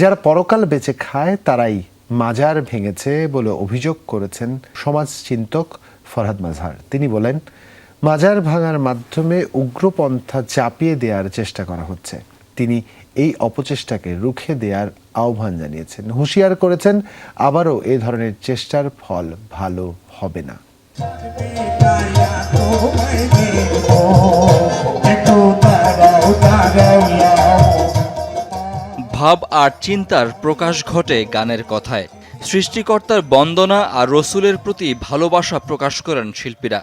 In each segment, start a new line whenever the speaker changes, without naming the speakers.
যারা পরকাল বেঁচে খায়, তারাই মাজার ভেঙেছে বলে অভিযোগ করেছেন সমাজ চিন্তক ফরহাদ মাজহার তিনি বলেন, মাজার ভাঙার মাধ্যমে উগ্রপন্থা চাপিয়ে দেওয়ার চেষ্টা করা হচ্ছে। তিনি এই অপচেষ্টাকে রুখে দেওয়ার আহ্বান জানিয়েছেন। হুঁশিয়ার করেছেন, আবারও এ ধরনের চেষ্টার ফল ভালো হবে না।
ভাব আর চিন্তার প্রকাশ ঘটে গানের কথায়। সৃষ্টিকর্তার বন্দনা আর রসুলের প্রতি ভালোবাসা প্রকাশ করেন শিল্পীরা।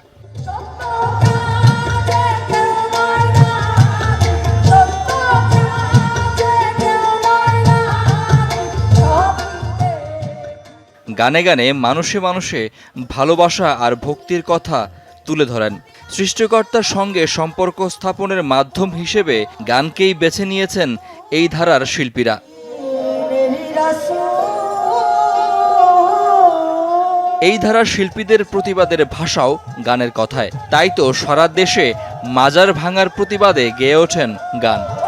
গানে গানে মানুষে মানুষে ভালোবাসা আর ভক্তির কথা তুলে ধরেন। সৃষ্টিকর্তার সঙ্গে সম্পর্ক স্থাপনের মাধ্যম হিসেবে গানকেই বেছে নিয়েছেন এই ধারার শিল্পীরা। এই ধারার শিল্পীদের প্রতিবাদের ভাষাও গানের কথায়। তাই তো সারা দেশে মাজার ভাঙার প্রতিবাদে গেয়ে ওঠেন গান।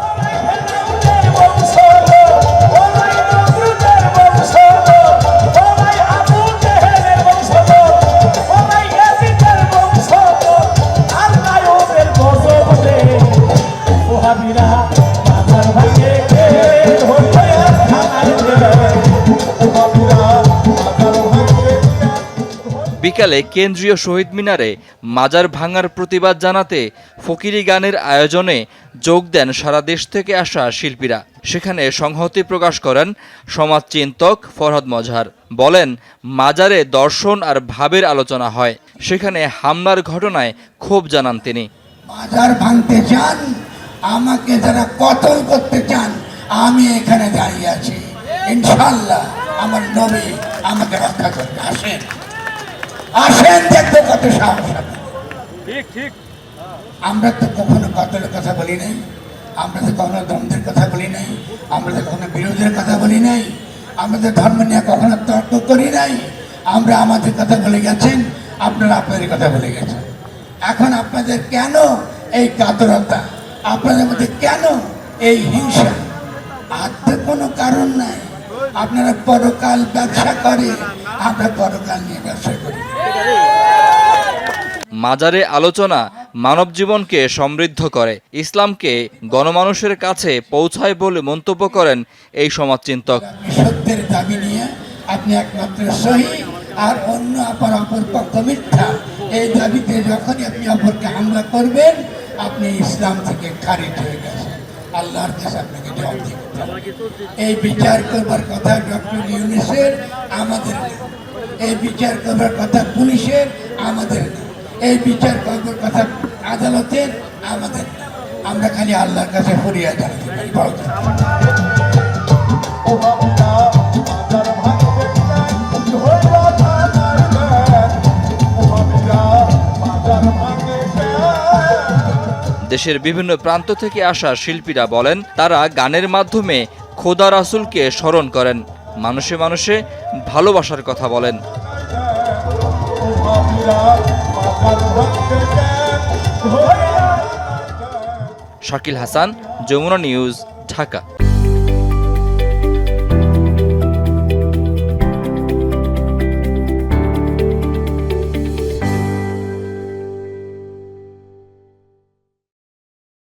বিকালে কেন্দ্রীয় শহীদ মিনারে মাজার ভাঙার প্রতিবাদ জানাতে ফকিরি গানের আয়োজনে যোগ দেন সারা দেশ থেকে আসা শিল্পীরা। সেখানে সংহতি প্রকাশ করেন সমাজচিন্তক ফরহাদ মজহার। বলেন, মাজারে দর্শন আর ভাবের আলোচনা হয়। সেখানে হামলার ঘটনায় ক্ষোভ জানান তিনি।
মাজার ভাঙতে চান? আমাকে যারা কতল করতে চান, আমি এখানে দাঁড়িয়ে আছি। ইনশাল্লাহ আমার নবী আমাকে রক্ষা করতে আসেন। আসেন দেখব কত সাহস ঠিক। আমরা তো কখনো কতলের কথা বলি নাই আমরা তো কখনো দ্বন্দ্বের কথা বলি নাই আমরা তো কখনো বিরোধের কথা বলি নাই আমরা তো ধর্ম নিয়ে কখনো তর্ক করি নাই আমরা আমাদের কথা বলে গেছেন আপনারা আপনাদের কথা বলে গেছেন। এখন আপনাদের কেন এই কাতরতা আপনাদের মধ্যে কেন এই হিংসা? আর তো কোনো কারণ নাই। আপনারা পরকাল ব্যবসা করে আমরা পরকাল নিয়ে ব্যবসা করি।
মাজারে আলোচনা মানব জীবনকে সমৃদ্ধ করে ইসলামকে গণমানুষের কাছে পৌঁছায় বলে মন্তব্য করেন এই সমাজচিন্তক।
আপনি সত্যের দাবি নিয়ে আপনি একমাত্র সহি আর অন্য অপর অপর পক্ষ মিথ্যা। এই দাবিতে যখনই আপনি অপরকে হামলা করবেন আপনি ইসলাম থেকে খারিজ হয়ে গেছেন। আল্লাহর কাছে আপনাকে এই বিচার করবার কথা ডক্টর ইউনিসের, আমাদের এই বিচার করবার কথা পুলিশের, আমাদের এই বিচার করবার কথা আদালতের, আমাদের আমরা খালি আল্লাহর কাছে ফরিয়া জানাতে
দেশের বিভিন্ন প্রান্ত থেকে আসা শিল্পীরা বলেন, তারা গানের মাধ্যমে খোদা রাসুলকে স্মরণ করেন, মানুষে মানুষে ভালোবাসার কথা বলেন। শাকিল হাসান, যমুনা নিউজ, ঢাকা।